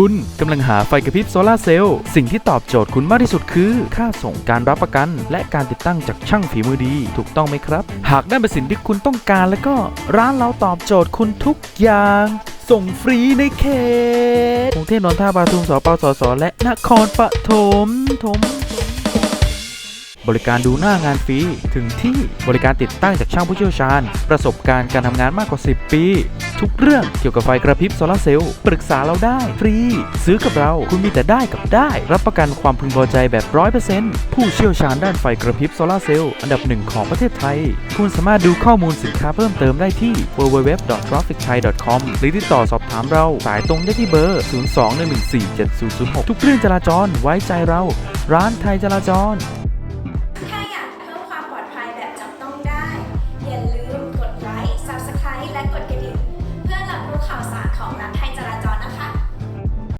คุณกำลังหาไฟกระพริบโซลาเซลล์สิ่งที่ตอบโจทย์คุณมากที่สุดคือ ค่าส่งการรับประกัน และการติดตั้งจากช่างฝีมือดี ถูกต้องไหมครับ หากได้เป็นสิ่งที่คุณต้องการแล้วก็ร้านเราตอบโจทย์คุณทุกอย่าง ส่งฟรีในเขตกรุงเทพนนทบุรีทุมสปสสและนครปฐมถมบริการดูหน้างานฟรีถึงที่บริการติดตั้งจากช่างผู้เชี่ยวชาญ ประสบการณ์การทำงานมากกว่า 10 ปี ทุกเรื่องเกี่ยวกับไฟกระพริบโซลาเซลล์ปรึกษาเราได้ฟรี ซื้อกับเราคุณมีแต่ได้กับได้ รับประกันความพึงพอใจแบบ 100%ผู้เชี่ยวชาญด้านไฟกระพริบโซลาเซลล์อันดับหนึ่งของประเทศไทย คุณสามารถดูข้อมูลสินค้าเพิ่มเติมได้ที่ www.trafficthai.com หรือติดต่อสอบถามเราสายตรงได้ที่เบอร์ 02-114-7006 ทุกเรื่องจราจรไว้ใจเรา ร้านไทยจราจร